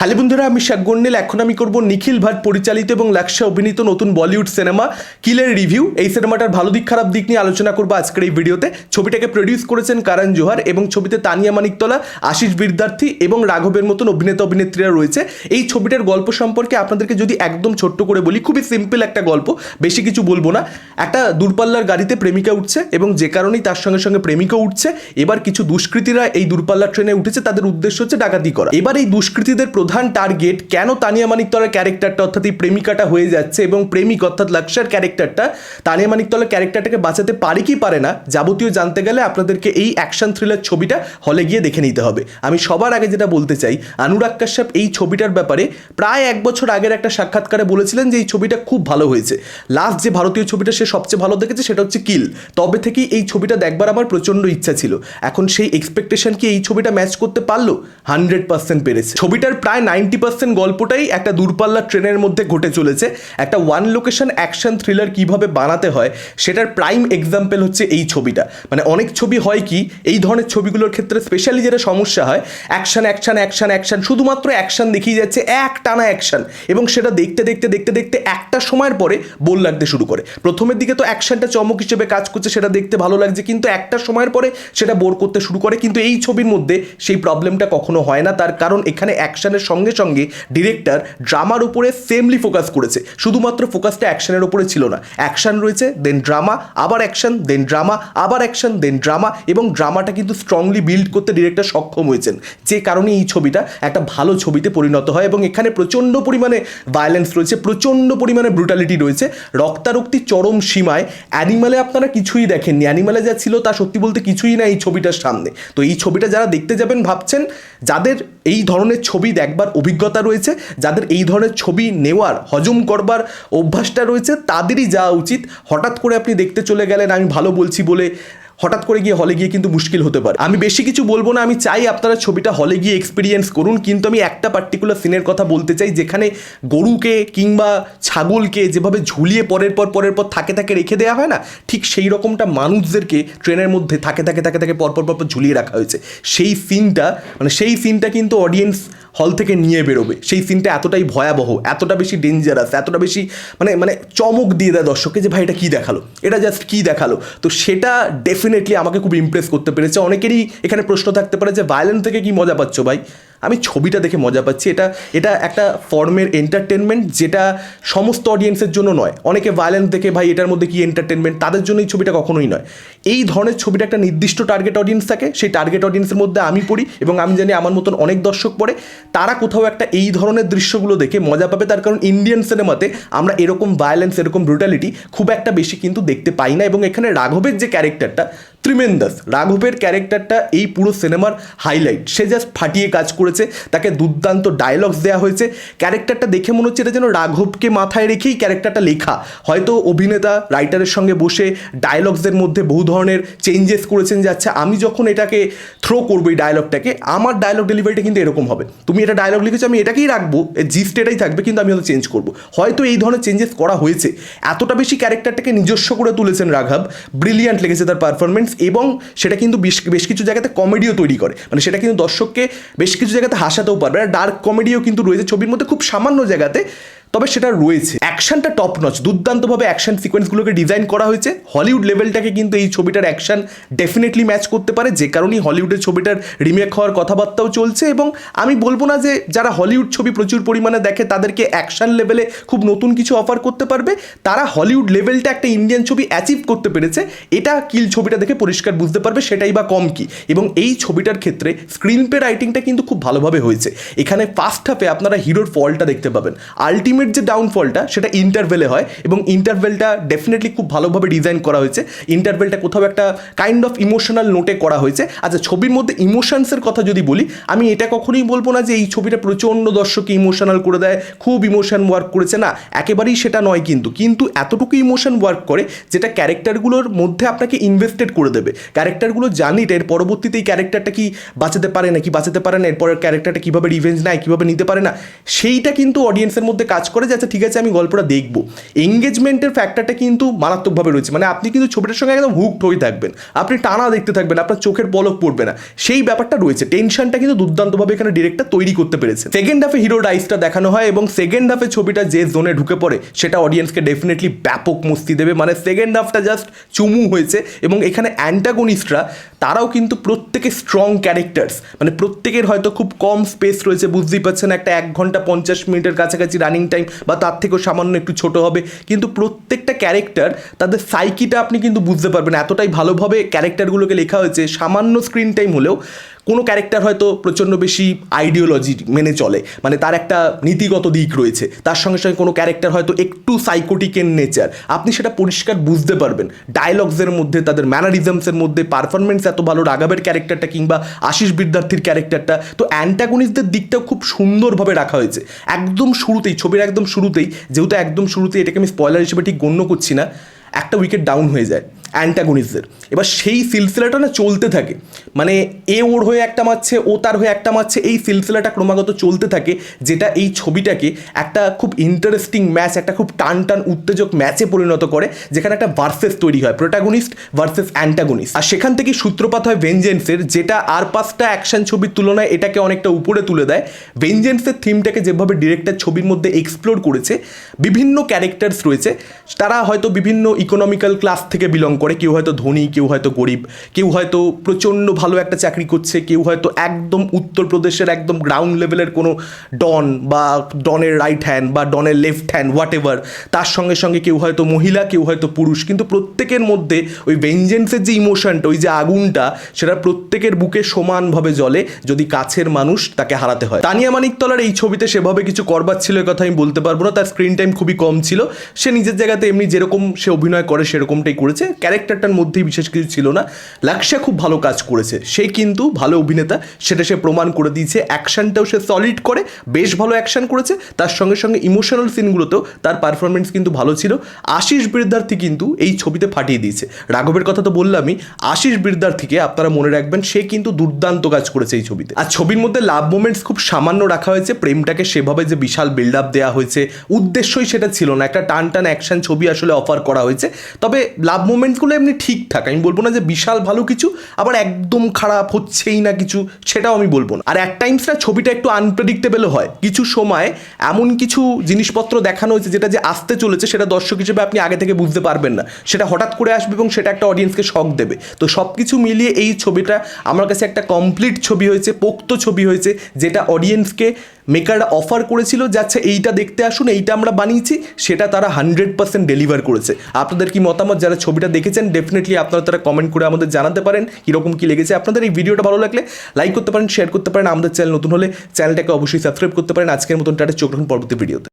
Hello বন্ধুরা, আমি শাক গন্ডেল এখন আমি করব নিখিল ভাট পরিচালিত এবং লাক্সা অভিনীত নতুন বলিউড সিনেমা, কিলের রিভিউ। এই সিনেমাটার ভালো দিক, খারাপ দিক নিয়ে আলোচনা করব আজকের এই ভিডিওতে। ছবিটাকে প্রডিউস করেছেন কারণ জোহার এবং ছবিতে তানিয়া মানিকতলা, আশিস বিদ্যার্থী এবং রাঘবের মতন অভিনেতা অভিনেত্রীরা রয়েছে। এই ছবিটার গল্প সম্পর্কে আপনাদেরকে যদি একদম ছোট্ট করে বলি, খুবই সিম্পল একটা গল্প, বেশি কিছু বলব না। একটা দূরপাল্লার গাড়িতে প্রেমিকা উঠছে এবং যে কারণেই তার সঙ্গে সঙ্গে প্রেমিকা উঠছে। এবার কিছু দুষ্কৃতীরা এই দূরপাল্লার ট্রেনে উঠেছে, তাদের উদ্দেশ্য হচ্ছে ডাকাতি করা। এবার এই দুষ্কৃতীদের প্রধান টার্গেট কেন তানিয়া মানিকতলার ক্যারেক্টারটা অর্থাৎ এই প্রেমিকাটা হয়ে যাচ্ছে এবং প্রেমিক, অর্থাৎ লাক্সার ক্যারেক্টারটা তানিয়া মানিকতলার ক্যারেক্টারটাকে বাঁচাতে পারে কি পারে না, যাবতীয় জানতে গেলে আপনাদেরকে এই অ্যাকশন থ্রিলার ছবিটা হলে গিয়ে দেখে নিতে হবে। আমি সবার আগে যেটা বলতে চাই অনুরাগ কাশ্যপ এই ছবিটার ব্যাপারে প্রায় এক বছর আগের একটা সাক্ষাৎকারে বলেছিলেন যে এই ছবিটা খুব ভালো হয়েছে। লাস্ট যে ভারতীয় ছবিটা সে সবচেয়ে ভালো দেখেছে সেটা হচ্ছে কিল তবে থেকেই এই ছবিটা দেখবার আমার প্রচণ্ড ইচ্ছা ছিল। এখন সেই এক্সপেকটেশন কি এই ছবিটা ম্যাচ করতে পারল? হান্ড্রেড পার্সেন্ট পেরেছে। ছবিটার প্রায় নাইনটি পার্সেন্ট গল্পটাই একটা দূরপাল্লার ট্রেনের মধ্যে ঘটে চলেছে। একটা ওয়ান লোকেশন অ্যাকশন থ্রিলার কীভাবে বানাতে হয়, সেটার প্রাইম এক্সাম্পল হচ্ছে এই ছবিটা। মানে অনেক ছবি হয় কি, এই ধরনের ছবিগুলোর ক্ষেত্রে স্পেশালি যেটা সমস্যা হয় অ্যাকশন অ্যাকশন অ্যাকশন অ্যাকশন শুধুমাত্র অ্যাকশন দেখিয়ে যাচ্ছে এক টানা অ্যাকশন এবং সেটা দেখতে দেখতে দেখতে দেখতে একটা সময়ের পরে বোল লাগতে শুরু করে। প্রথমের দিকে তো অ্যাকশনটা চমক হিসেবে কাজ করছে, সেটা দেখতে ভালো লাগছে, কিন্তু একটা সময়ের পরে সেটা বোর করতে শুরু করে। কিন্তু এই ছবির মধ্যে সেই প্রবলেমটা কখনো হয় না। তার কারণ এখানে অ্যাকশনের সঙ্গে সঙ্গে ডিরেক্টর ড্রামার উপরে সেমলি ফোকাস করেছে। শুধুমাত্র ফোকাসটা অ্যাকশনের উপরে ছিল না। অ্যাকশন রয়েছে, দেন ড্রামা, আবার অ্যাকশন, দেন ড্রামা, আবার অ্যাকশন, দেন ড্রামা এবং ড্রামাটা কিন্তু স্ট্রংলি বিল্ড করতে ডিরেক্টর সক্ষম হয়েছেন। যে কারণে এই ছবিটা একটা ভালো ছবিতে পরিণত হয় এবং এখানে প্রচণ্ড পরিমাণে ভায়োলেন্স রয়েছে, প্রচণ্ড পরিমাণে ব্রুটালিটি রয়েছে। রক্তারক্তি চরম সীমায় অ্যানিমালে আপনারা কিছুই দেখেননি। অ্যানিমালে যা ছিল তা সত্যি বলতে কিছুই না এই ছবিটার সামনে। তো এই ছবিটা যারা দেখতে যাবেন, ভাবছেন, যাদের এই ধরনের ছবি দেখবার অভিজ্ঞতা রয়েছে, যাদের এই ধরনের ছবি নেওয়ার, হজম করবার অভ্যাসটা রয়েছে, তাদেরই যাওয়া উচিত। হঠাৎ করে আপনি দেখতে চলে গেলেন, আমি ভালো বলছি বলে হঠাৎ করে গিয়ে হলে গিয়ে কিন্তু মুশকিল হতে পারে। আমি বেশি কিছু বলব না, আমি চাই আপনারা ছবিটা হলে গিয়ে এক্সপিরিয়েন্স করুন, কিন্তু আমি একটা পার্টিকুলার সিনের কথা বলতে চাই, যেখানে গরুকে কিংবা ছাগলকে যেভাবে ঝুলিয়ে পরের পর পরের পর থাকে থাকে রেখে দেওয়া হয় না, ঠিক সেই রকমটা মানুষদেরকে ট্রেনের মধ্যে থাকে থাকে থাকে থাকে পরপর পরপর ঝুলিয়ে রাখা হয়েছে। সেই সিনটা মানে সেই সিনটা কিন্তু অডিয়েন্স হল থেকে নিয়ে বেরোবে। সেই সিনটা এতটাই ভয়াবহ, এতটা বেশি ডেঞ্জারাস এতটা বেশি মানে মানে চমক দিয়ে দেয় দর্শককে যে, ভাই, এটা কী দেখাল? এটা জাস্ট কী দেখাল? তো সেটা ডেফিনেটলি আমাকে খুব ইমপ্রেস করতে পেরেছে। অনেকেরই এখানে প্রশ্ন থাকতে পারে যে ভায়োলেন্ট থেকে কি মজা পাচ্ছ ভাই? আমি ছবিটা দেখে মজা পাচ্ছি। এটা এটা একটা ফর্মের এন্টারটেনমেন্ট যেটা সমস্ত অডিয়েন্সের জন্য নয়। অনেকে ভায়োলেন্স দেখে, ভাই, এটার মধ্যে কি এন্টারটেনমেন্ট তাদের জন্য এই ছবিটা কখনোই নয়। এই ধরনের ছবিটা একটা নির্দিষ্ট টার্গেট অডিয়েন্স থাকে। সেই টার্গেট অডিয়েন্সের মধ্যে আমি পড়ি এবং আমি জানি আমার মতন অনেক দর্শক পড়ে। তারা কোথাও একটা এই ধরনের দৃশ্যগুলো দেখে মজা পাবে। তার কারণ ইন্ডিয়ান সিনেমাতে আমরা এরকম ভায়োলেন্স এরকম ব্রুটালিটি খুব একটা বেশি কিন্তু দেখতে পাই না। এবং এখানে রাঘবের যে ক্যারেক্টারটা ত্রিমেন্দাস রাঘবের ক্যারেক্টারটা এই পুরো সিনেমার হাইলাইট সে জাস্ট ফাটিয়ে কাজ করেছে, তাকে দুর্দান্ত ডায়লগস দেওয়া হয়েছে। ক্যারেক্টারটা দেখে মনে হচ্ছে এটা যেন রাঘবকে মাথায় রেখেই ক্যারেক্টারটা লেখা। হয়তো অভিনেতা রাইটারের সঙ্গে বসে ডায়লগসের মধ্যে বহু ধরনের চেঞ্জেস করেছেন যে আচ্ছা আমি যখন এটাকে থ্রো করব এই ডায়লগটাকে আমার ডায়লগ ডেলিভারিটা কিন্তু এরকম হবে। তুমি এটা ডায়লগ লিখেছো, আমি এটাকেই রাখব জিস্ট এটাই থাকবে, কিন্তু আমি হয়তো চেঞ্জ করব। হয়তো এই ধরনের চেঞ্জেস করা হয়েছে। এতটা বেশি ক্যারেক্টারটাকে নিজস্ব করে তুলেছেন রাঘব। ব্রিলিয়ান্ট লেগেছে তার পারফরমেন্স এবং সেটা কিন্তু বেশ বেশ কিছু জায়গাতে কমেডিও তৈরি করে। মানে সেটা কিন্তু দর্শককে বেশ কিছু জায়গাতে হাসাতেও পারবে। আর ডার্ক কমেডিও কিন্তু রয়েছে। ছবির মধ্যে খুব সামান্য জায়গাতে তবে সেটা রয়েছে। অ্যাকশনটা টপ নচ দুর্দান্তভাবে অ্যাকশন সিকোয়েন্সগুলোকে ডিজাইন করা হয়েছে। হলিউড লেভেলটাকে কিন্তু এই ছবিটার অ্যাকশন ডেফিনেটলি ম্যাচ করতে পারে। যে কারণেই হলিউডের ছবিটার রিমেক হওয়ার কথাবার্তাও চলছে এবং আমি বলব না যে যারা হলিউড ছবি প্রচুর পরিমাণে দেখে তাদেরকে অ্যাকশন লেভেলে খুব নতুন কিছু অফার করতে পারবে। তারা হলিউড লেভেলটা একটা ইন্ডিয়ান ছবি অ্যাচিভ করতে পেরেছে। এটা কিল ছবিটা দেখে পরিষ্কার বুঝতে পারবে সেটাই বা কম কি। এবং এই ছবিটার ক্ষেত্রে স্ক্রিন পে রাইটিংটা কিন্তু খুব ভালোভাবে হয়েছে। এখানে ফার্স্ট হাফে আপনারা হিরোর ফলটা দেখতে পাবেন। আলটিমেট যে ডাউনফলটা সেটা ইন্টারভেলে হয় এবং ইন্টারভেলটা ডেফিনেটলি খুব ভালোভাবে ডিজাইন করা হয়েছে। ইন্টারভেলটা কোথাও একটা কাইন্ড অফ ইমোশনাল নোটে করা হয়েছে। আচ্ছা ছবির মধ্যে ইমোশনসের কথা যদি বলি, আমি এটা কখনোই বলব না যে এই ছবিটা প্রচণ্ড দর্শককে ইমোশনাল করে দেয়, খুব ইমোশন ওয়ার্ক করেছে। না, একেবারেই সেটা নয় কিন্তু। কিন্তু এতটুকু ইমোশন ওয়ার্ক করে যেটা ক্যারেক্টারগুলোর মধ্যে আপনাকে ইনভেস্টেড করে দেবে। ক্যারেক্টারগুলো জানি এর পরবর্তীতে এই ক্যারেক্টারটা কি বাঁচাতে পারে না কি বাঁচাতে পারে না, এরপরের ক্যারেক্টারটা কীভাবে রিভেঞ্জ নেয়, কীভাবে নিতে পারে না, সেইটা কিন্তু অডিয়েন্সের মধ্যে কাজ করে যে আচ্ছা ঠিক আছে, আমি গল্পটা দেখব। এঙ্গেজমেন্টের ফ্যাক্টরটা কিন্তু মারাত্মকভাবে রয়েছে। মানে আপনি কিন্তু ছবিটার সঙ্গে একদম হুকড হয়ে থাকবেন। আপনি টানা দেখতে থাকবেন, আপনার চোখের পলক পড়বে না। সেই ব্যাপারটা রয়েছে। টেনশনটা কিন্তু দুর্দান্তভাবে এখানে ডিরেক্টর তৈরি করতে পেরেছে। সেকেন্ড হাফে হিরো ডাইসটা দেখানো হয় এবং সেকেন্ড হাফে ছবিটা যে জোনে ঢুকে পড়ে, সেটা অডিয়েন্সকে ডেফিনেটলি ব্যাপক মস্তি দেবে। মানে সেকেন্ড হাফটা জাস্ট চুমু হয়েছে এবং এখানে অ্যান্টাগনিস্টরা তারাও কিন্তু প্রত্যেকে স্ট্রং ক্যারেক্টার্স মানে প্রত্যেকের হয়তো খুব কম স্পেস রয়েছে, বুঝতেই পারছেন। একটা এক ঘণ্টা পঞ্চাশ মিনিটের কাছাকাছি রানিং টাইম বা তার থেকেও সামান্য একটু ছোট হবে। কিন্তু প্রত্যেকটা ক্যারেক্টার তাদের সাইকিটা আপনি কিন্তু বুঝতে পারবেন। এতটাই ভালোভাবে ক্যারেক্টারগুলোকে লেখা হয়েছে, সামান্য স্ক্রিন টাইম হলেও কোনো ক্যারেক্টার হয়তো প্রচণ্ড বেশি আইডিওলজি মেনে চলে মানে তার একটা নীতিগত দিক রয়েছে, তার সঙ্গে সঙ্গে কোনো ক্যারেক্টার হয়তো একটু সাইকোটিক এন নেচার আপনি সেটা পরিষ্কার বুঝতে পারবেন। ডায়লগসের মধ্যে, তাদের ম্যানারিজমসের মধ্যে পারফরমেন্স এত ভালো রাগাবের ক্যারেক্টারটা কিংবা আশিস বিদ্যার্থীর ক্যারেক্টারটা তো অ্যান্টাগনিস্টদের দিকটাও খুব সুন্দরভাবে রাখা হয়েছে। একদম শুরুতেই, ছবির একদম শুরুতেই, যেহেতু একদম শুরুতেই এটাকে আমি স্পয়লার হিসেবে ঠিক গণ্য করছি না, একটা উইকেট ডাউন হয়ে যায় অ্যান্টাগনিস্টদের এবার সেই সিলসিলাটা না চলতে থাকে। মানে এ ওর হয়ে একটা মারছে, ও তার হয়ে একটা মারছে, এই সিলসিলাটা ক্রমাগত চলতে থাকে, যেটা এই ছবিটাকে একটা খুব ইন্টারেস্টিং ম্যাচ একটা খুব টান টান উত্তেজক ম্যাচে পরিণত করে, যেখানে একটা ভার্সেস তৈরি হয় প্রোটাগনিস্ট ভার্সেস অ্যান্টাগনিস্ট আর সেখান থেকেই সূত্রপাত হয় ভেঞ্জেন্সের যেটা আর পাঁচটা অ্যাকশন ছবির তুলনায় এটাকে অনেকটা উপরে তুলে দেয়। ভেঞ্জেন্সের থিমটাকে যেভাবে ডিরেক্টর ছবির মধ্যে এক্সপ্লোর করেছে, বিভিন্ন ক্যারেক্টার্স রয়েছে, তারা হয়তো বিভিন্ন ইকোনমিক্যাল ক্লাস থেকে বিলং করে, কেউ হয়তো ধনী, কেউ হয়তো গরিব, কেউ হয়তো প্রচণ্ড ভালো একটা চাকরি করছে, কেউ হয়তো একদম উত্তরপ্রদেশের একদম গ্রাউন্ড লেভেলের কোনো ডন বা ডনের রাইট হ্যান্ড বা ডনের লেফট হ্যান্ড হোয়াট এভার তার সঙ্গে সঙ্গে কেউ হয়তো মহিলা, কেউ হয়তো পুরুষ, কিন্তু প্রত্যেকের মধ্যে ওই ভেঞ্জেন্সের যে ইমোশনটা ওই যে আগুনটা, সেটা প্রত্যেকের বুকে সমানভাবে জ্বলে যদি কাছের মানুষ তাকে হারাতে হয়। তানিয়া মানিকতলার এই ছবিতে সেভাবে কিছু করবার ছিল কথা আমি বলতে পারব না, তার স্ক্রিন টাইম খুবই কম ছিল। সে নিজের জায়গাতে এমনি যেরকম সে অভিনয় করে, সেরকমটাই করেছে। ক্যারেক্টারটার মধ্যেই বিশেষ কিছু ছিল না। লাক্সা খুব ভালো কাজ করেছে। সে কিন্তু ভালো অভিনেতা, সেটা সে প্রমাণ করে দিয়েছে। অ্যাকশনটাও সে সলিড করে, বেশ ভালো অ্যাকশন করেছে। তার সঙ্গে সঙ্গে ইমোশনাল সিনগুলোতেও তার পারফরমেন্স কিন্তু ভালো ছিল। আশিস বিদ্যার্থী কিন্তু এই ছবিতে ফাটিয়ে দিয়েছে। রাঘবের কথা তো বললামই, আশিস বিদ্যার্থীকে আপনারা মনে রাখবেন, সে কিন্তু দুর্দান্ত কাজ করেছে এই ছবিতে। আর ছবির মধ্যে লাভ মোমেন্টস খুব সামান্য রাখা হয়েছে, প্রেমটাকে সেভাবে যে বিশাল বিল্ড আপ দেওয়া হয়েছে, উদ্দেশ্যই সেটা ছিল না। একটা টান টান অ্যাকশন ছবি আসলে অফার করা হয়েছে। তবে লাভ মোমেন্টসগুলো এমনি ঠিকঠাক আমি বলব না যে বিশাল ভালো কিছু, আবার একদম খারাপ হচ্ছেই না কিছু, সেটাও আমি বলব না। আর এক টাইমস না ছবিটা একটু আনপ্রেডিক্টেবলও হয়। কিছু সময় এমন কিছু জিনিসপত্র দেখানো হয়েছে যেটা যে আসতে চলেছে, সেটা দর্শক হিসেবে আপনি আগে থেকে বুঝতে পারবেন না। সেটা হঠাৎ করে আসবে এবং সেটা একটা অডিয়েন্সকে শখ দেবে। তো সব কিছু মিলিয়ে এই ছবিটা, আমার কাছে একটা কমপ্লিট ছবি হয়েছে, পোক্ত ছবি হয়েছে, যেটা অডিয়েন্সকে মেকাররা অফার করেছিল যে আচ্ছা এইটা দেখতে আসুন, এইটা আমরা বানিয়েছি, সেটা তারা হান্ড্রেড পার্সেন্ট ডেলিভার করেছে। আপনাদের কি মতামত? যারা ছবিটা দেখেছেন ডেফিনেটলি আপনারা তারা কমেন্ট করে আমাদের জানাতে পারেন কীরকম কী লেগেছে। আপনাদের এই ভিডিওটা ভালো লাগলে লাইক করতে পারেন শেয়ার করতে পারেন। আমাদের চ্যানেল নতুন হলে চ্যানেলটাকে অবশ্যই সাবস্ক্রাইব করতে পারেন। আজকের মতন টাটা, চোখ রাখুন পরবর্তী ভিডিওতে